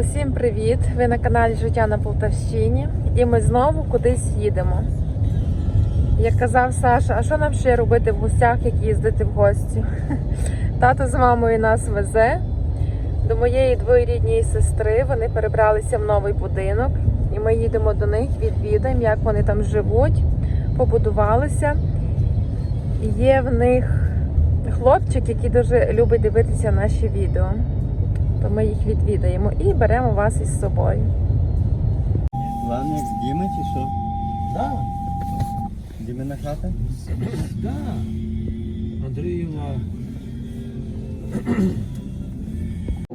Усім привіт! Ви на каналі Життя на Полтавщині і ми знову кудись їдемо. Як казав Саша, а що нам ще робити в гостях, як їздити в гості? Тато з мамою нас везе до моєї двоюрідній сестри. Вони перебралися в новий будинок, і ми їдемо до них, відвідаємо, як вони там живуть, побудувалися. Є в них хлопчик, який дуже любить дивитися наші відео. То ми їх відвідаємо і беремо вас із собою. Вам як з Діми чи що? Да, Дімина хата? да. Андрієва.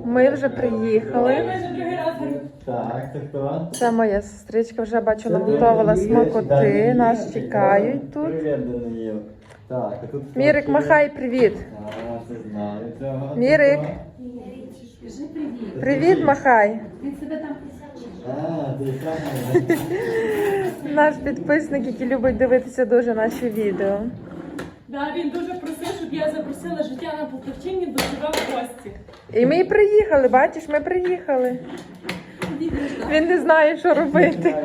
Ми вже приїхали. Так, це? Це моя сестричка вже бачу наготовила смакоти. Нас чекають тут. Так? Мірик, махай, привіт. Мірик. Привіт, махай. Наш підписник, який любить дивитися дуже наші відео. Да, він дуже просив, щоб я запросила життя на Полтавщині до себе в гості. І ми й приїхали, бачиш, ми приїхали. Він не знає, що робити.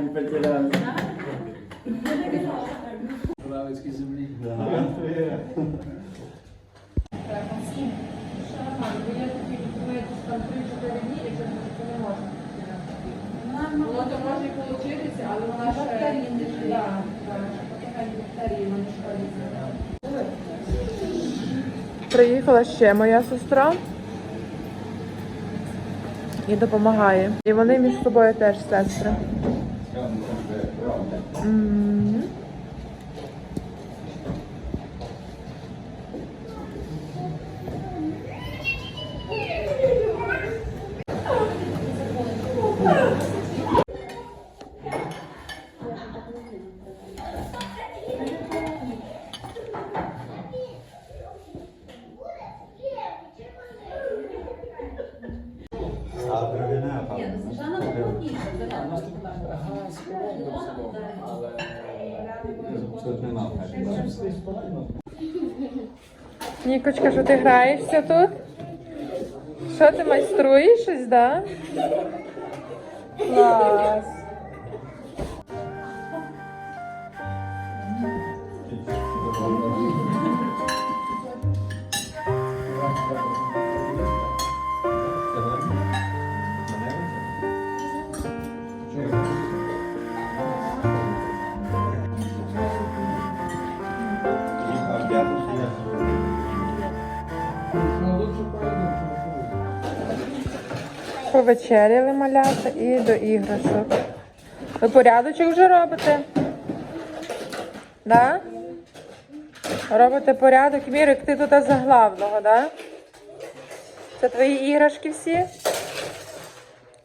Не потеряли. Правицькій землі. Ага. Воно то може і получитися, але вона ще... Приїхала ще моя сестра і допомагає. І вони між собою теж сестри. М. Нікочка, що ти граєшся тут? Що ти майструєш щось, да? Клас. Повечеряли малята і до іграшок. Ви порядочок вже робите? Да? Робите порядок. Мірик, ти тут за главного, да? Це твої іграшки всі?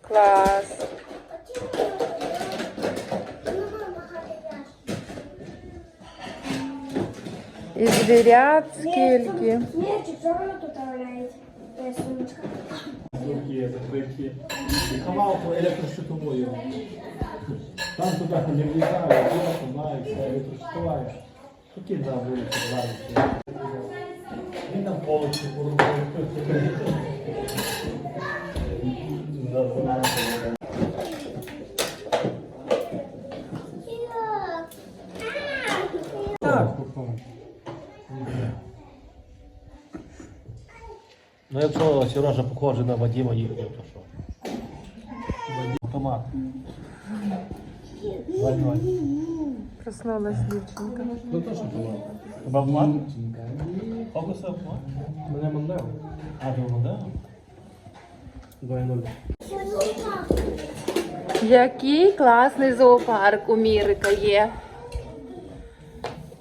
Клас. І звірят скільки. Руки закриті. І по електрощитовою. Там туди не влітає, тут знає, все електрощитова. Такі да, вулиці зараз. Він там полочку поробив. Так. Ну, якщо Сережа похожий на Вадима їхати, то що? Вадим автомат. Валь-валь. Проснулась дівчинка. Ну то що було? Тебе автомат? Фокус автомат? Мене мандав. А, ти молода? 2.0. Який класний зоопарк у Мірика є.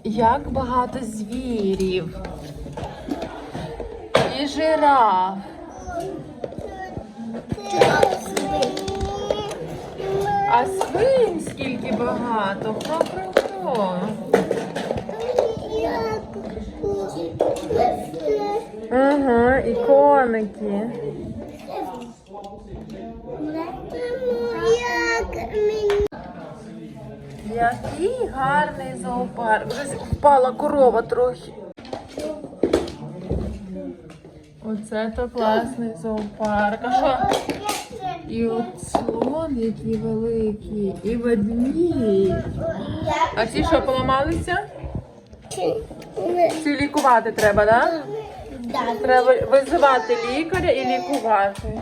Як багато звірів. І жираф. А свинь скільки багато. Хо-хо-хо. Ага, і коники. Який гарний зоопарк. Вже впала корова трохи. Оце то класний зоопарк. І от слон, який великий, і ведмідь. А всі що, поламалися? Ці лікувати треба, так? Да? Треба визивати лікаря і лікувати.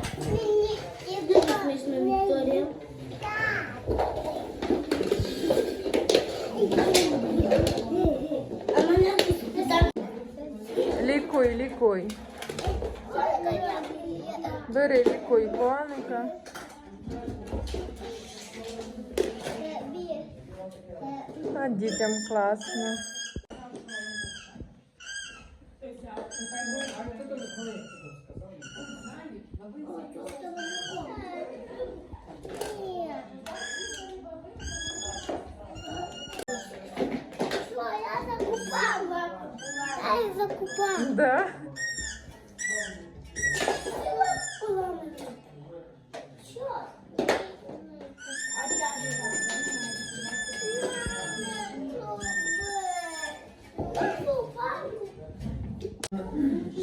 Лікуй, лікуй. Бери, лікуй коника. А дітям класно. Що, я закупала? Я їх закупала. Да?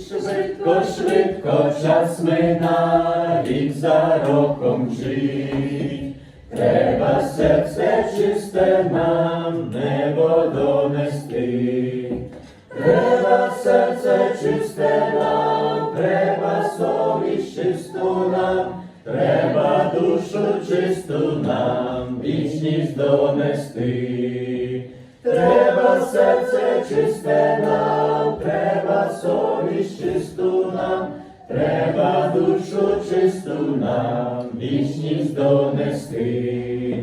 Швидко, швидко час мина, рік за роком жить. Треба серце чисте нам небо донести. Треба серце чисте нам, треба совість чисту нам, треба душу чисту нам, вічність донести. Треба серце чисте чисту нам, вічність донести.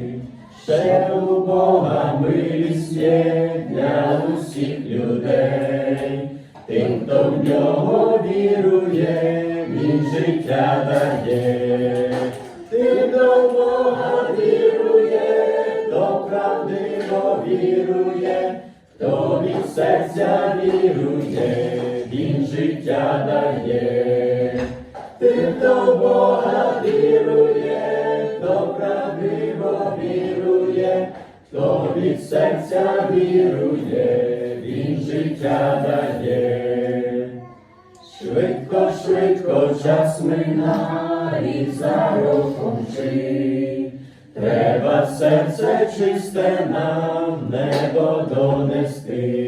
Ще у Бога милість є для усіх людей, тим, хто в нього вірує, він життя дає, тим, в Бога вірує, хто правдиво вірує, хто від серця вірує, він життя дає, Бога вірує, хто правдиво вірує, хто від серця вірує, він життя дає. Швидко, швидко час мина і за роком. Треба серце чисте нам небо донести.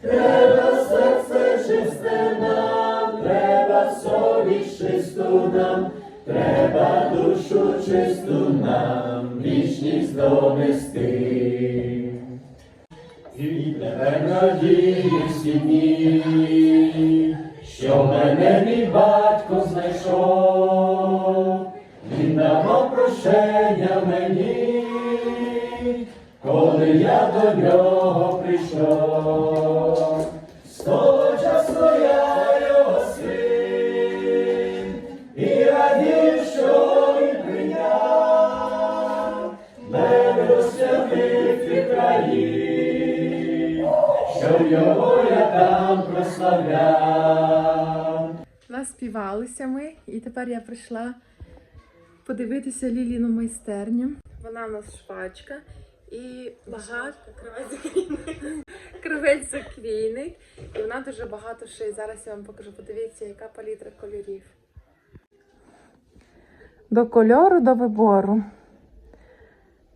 Треба серце чисте нам, треба совість чисту нам, треба душу чисту нам, вічність донести. І тепер надію всі дні, що мене мій батько знайшов, він давав прощення мені, коли я до нього прийшов. З того часу я і радію, що він прийняв мене до його я там прославляв. Наспівалися ми, і тепер я прийшла подивитися Ліліну майстерню. Вона у нас швачка і багато кривець заквійник. І вона дуже багато шиє. Зараз я вам покажу. Подивіться, яка палітра кольорів. До кольору, до вибору.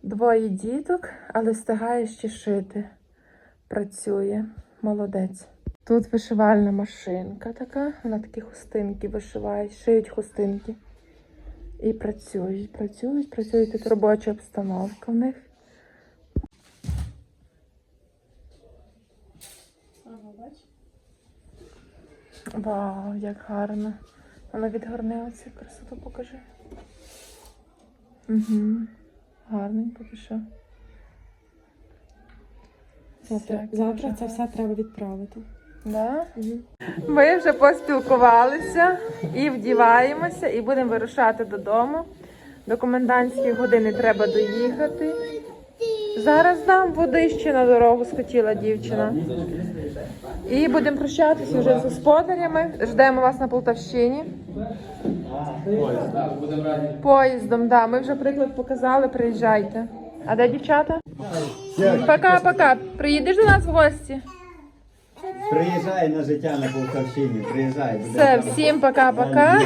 Двоє діток, але встигає ще шити. Працює. Молодець. Тут вишивальна машинка така, вона такі хустинки вишиває, шиють хустинки. І працюють, працюють, працюють. Тут робоча обстановка в них. Вау, як гарно. Вона відгорне оцю красоту покажи. Угу. Гарненько пішов. Завтра, завтра це все треба відправити. Да? Ми вже поспілкувалися і вдіваємося, і будемо вирушати додому. До комендантської години треба доїхати. Зараз дам води ще на дорогу, схотіла дівчина. І будемо прощатися вже з господарями. Ждемо вас на Полтавщині. Поїздом, да. Ми вже приклад показали, приїжджайте. А де дівчата? Пока-пока. Приїдеш до нас в гості? Приїжджай на життя на Полтавщині, приїжджай. Все, всім пока-пока.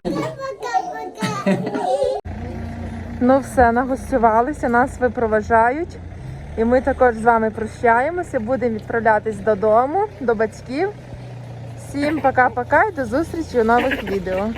Ну все, нагостювалися, нас випроважають. І ми також з вами прощаємося, будемо відправлятись додому, до батьків. Всім пока-пока і до зустрічі у нових відео.